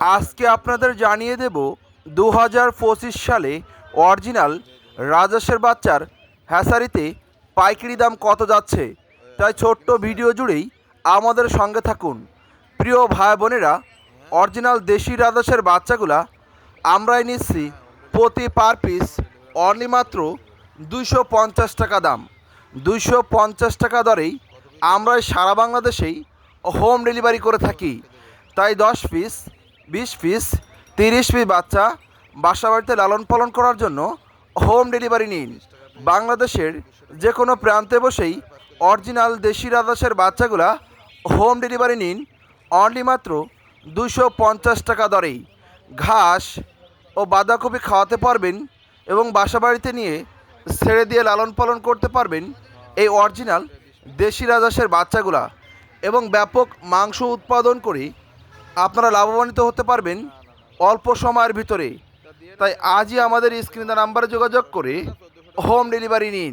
আজকে আপনাদের জানিয়ে দেব দু হাজার পঁচিশ সালে অরিজিনাল রাজস্বের বাচ্চার হ্যাসারিতে পাইকারি দাম কত যাচ্ছে? তাই ছোট্ট ভিডিও জুড়েই আমাদের সঙ্গে থাকুন। প্রিয় ভাই বোনেরা, অরিজিনাল দেশি রাজস্বের বাচ্চাগুলা আমরাই নিচ্ছি প্রতি পার পিস অনলি মাত্র দুইশো পঞ্চাশ টাকা দাম। দুইশো পঞ্চাশ টাকা দরেই আমরাই সারা বাংলাদেশেই হোম ডেলিভারি করে থাকি। তাই দশ পিস বিশ পিস, তিরিশ পিস বাচ্চা বাসা বাড়িতে লালন পালন করার জন্য হোম ডেলিভারি নিন। বাংলাদেশের যে কোনো প্রান্তে বসেই অরিজিনাল দেশি রাজাসের বাচ্চাগুলা হোম ডেলিভারি নিন। অনলি মাত্র দুশো পঞ্চাশ টাকা দরেই। ঘাস ও বাঁধাকপি খাওয়াতে পারবেন এবং বাসা বাড়িতে নিয়ে ছেড়ে দিয়ে লালন পালন করতে পারবেন এই অরিজিনাল দেশি রাজাসের বাচ্চাগুলা এবং ব্যাপক মাংস উৎপাদন করে আপনারা লাভবান্বিত হতে পারবেন অল্প সময়ের ভিতরে। তাই আজই আমাদের স্ক্রিনে নাম্বারে যোগাযোগ করে হোম ডেলিভারি নিন।